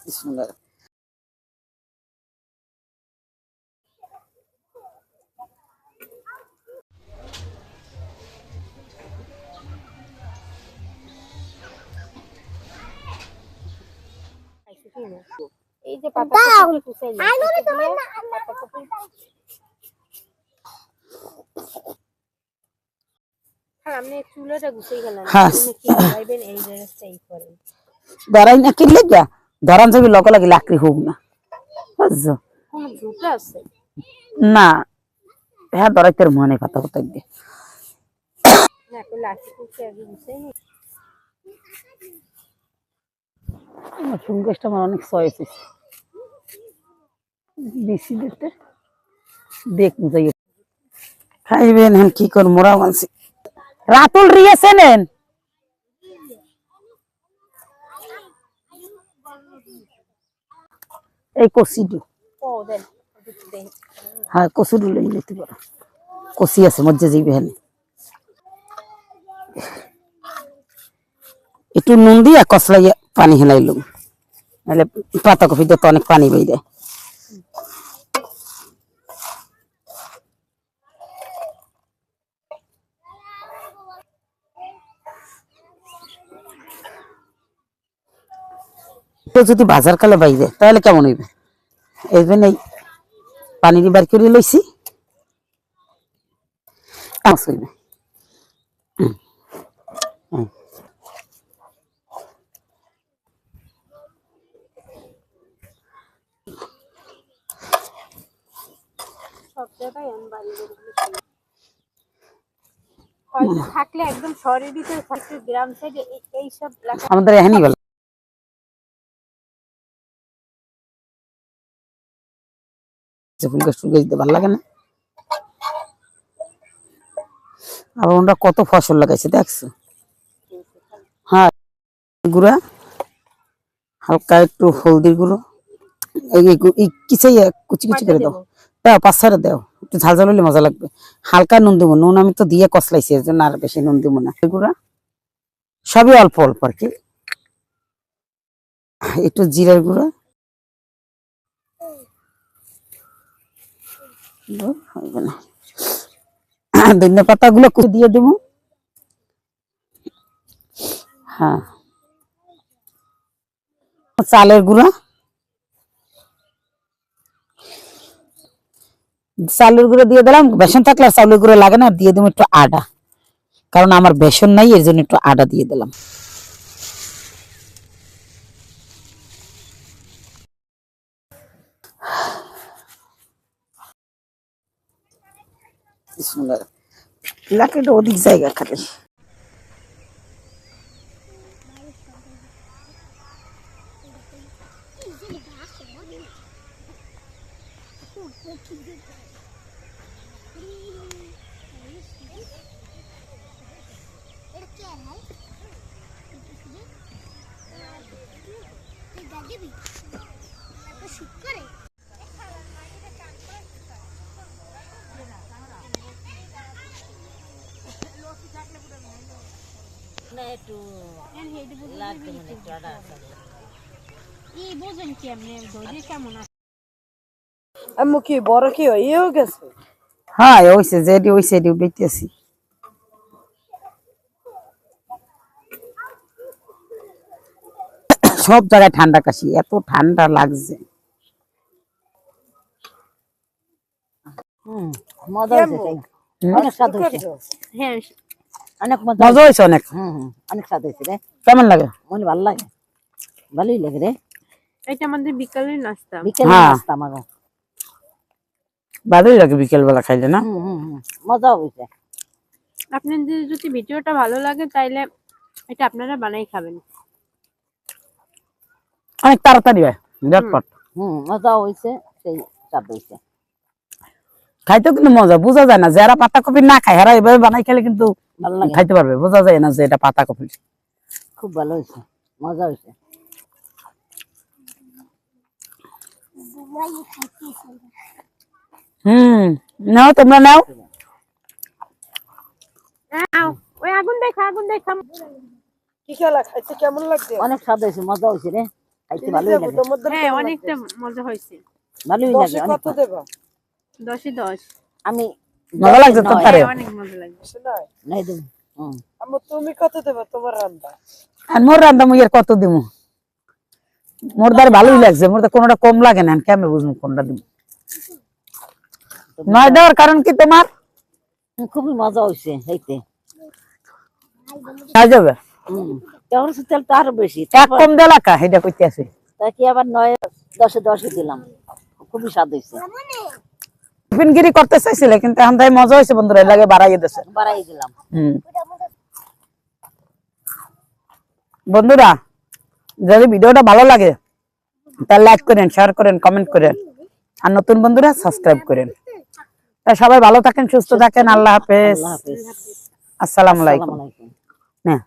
বিসমিল্লাহ এই যে পাতা হ্যাঁ আপনি চুলাটা গুছিয়ে গেলেন হ্যাঁ। এই জায়গাটা এই করেন। ধরাই না কিনলে যা ধরান যাবি লগে লগে লাকড়ি হোক না। বুঝছ? না। হ্যাঁ ধরাই তোর মনে কথা দিয়ে আমার চুল গাছটা আমার অনেক সয়েস বেশি দিতে দেখ যাই খাইবেন হ্যাঁ কি কর মোরা মানছি। রাতুল রিয়েছে এই কষিডু হ্যাঁ কচুডু লই নিতে পারো কষি আছে মজ্জা যাইবে হ্যাঁ একটু নুন দিয়া কসলাইয়া পানি হেলাইলুম নাহলে পাতা কপিতে তো অনেক পানি বেরিয়ে তো যদি বাজার কালে বাইরে তাহলে কেমন হইবে এই জন্য এই পানি দিয়ে বার করে লইছি কেমন হইবে হুম। হুম। সব জায়গায় আমি বাড়ি করে দিয়েছি। হয়তো থাকলে একদম শহরের ভিতরে থাকলে গ্রাম সাইডে এই সব এলাকা আমাদের এখানেই বলে যে ফুল দিতে ভালো লাগে না। আবার ওরা কত ফসল লাগাইছে দেখছ? হ্যাঁ গুঁড়া, হালকা একটু হলদির গুঁড়ো। এই এই কিচাই কুচি কুচি করে দাও? দাও, পাঁচ ছয়টা দাও। একটু ঝাল ঝাল হলে মজা লাগবে। হালকা নুন দেবো, নুন আমি তো দিয়ে কষলাইছি, এর জন্য আর বেশি নুন দেবো না। গুঁড়া, সবই অল্প অল্প আর কি। একটু জিরার গুঁড়ো হইবে না। ধনিয়া দিয়ে দেবো। হ্যাঁ। চালের গুঁড়া। চালের গুঁড়ো দিয়ে দিলাম। বেসন থাকলে চালের গুঁড়ো লাগে না দিয়ে দেবো একটু আদা। কারণ আমার বেসন নাই, এর জন্য একটু আদা দিয়ে দিলাম। Bismillah. Lakad odik jayga khali. Thank you. বিসমিল্লাহ। লাকড়িটা অধিক জায়গা খালি এই বোঝেন কি আপনি ধৈর্য কেমন আছে? আম্মু কি বড় কি হয়েও গেছে? হ্যাঁ ওইসে যেটি ওইসে এটি সব জায়গায় ঠান্ডা কাশি এত ঠান্ডা লাগছে। মজা হ্যাঁ অনেক মজা হয়েছে অনেক। হুম হুম অনেক স্বাদ হয়েছে রে। কেমন লাগে? মনে ভালো লাগে। ভালোই লাগে রে। এটা আমাদের বিকালের নাস্তা। ভালোই লাগে বিকেল বেলা খাইলে না? হুম হুম হুম মজা হয়েছে। আপনাদের যদি ভিডিওটা ভালো লাগে তাইলে এটা আপনারা বানাই খাবেন। অনেক তাড়াতাড়ি হয় ঝটপট। হুম মজা হয়েছে সেই স্বাদ হয়েছে। খাইতেও কিন্তু মজা বোঝা যায় না যারা পাতা কপি না খায় এরা এভাবে বানাই খেলে কিন্তু খাইতে পারবে বোঝা যায় না যে এটা পাতা কপি। খুব ভালো হয়েছে মজা হয়েছে। হুম নাও তোমরা নাও। ওই আগুন দেখা আগুন দেখা। কি খেলা খাইতে কেমন লাগছে? অনেক স্বাদ হয়েছে মজা হয়েছে রে। খাইতে ভালোই লাগে। তোমাদের হ্যাঁ অনেকটা মজা হয়েছে। ভালোই লাগে কত আমি মজা লাগছে তো তারে? অনেক মজা লাগছে। বেশি নাই। দেব। আম্মু তুমি কত দেবা? তোমার রান্না? আর মোর রান্দা মুই আর কত দিমু? মোর দ্বারা ভালোই লাগছে মোর তো কোনোটা কম লাগে না কেমন বুঝব কোনটা দিব নয় দেওয়ার কারণ কি তোমার? খুবই মজা হয়েছে হইতে। নয় যাবে? হুম তখন তেল তো আরও বেশি এক কম দেলা কা এটা কইতে আছে তা কি আবার নয় দশে দশে দিলাম। খুবই স্বাদ হয়েছে টিফিনগিরি করতে চাইছিলে কিন্তু এখন তাই মজা হয়েছে বন্ধুরা লাগে বাড়াইয়ে দিছে বাড়াই দিলাম। হুম। বন্ধুরা যদি ভিডিওটা ভালো লাগে তাহলে লাইক করেন শেয়ার করেন কমেন্ট করেন। আর নতুন বন্ধুরা সাবস্ক্রাইব করেন। তা সবাই ভালো থাকেন সুস্থ থাকেন আল্লাহ হাফেজ। আসসালামু আলাইকুম। হ্যাঁ।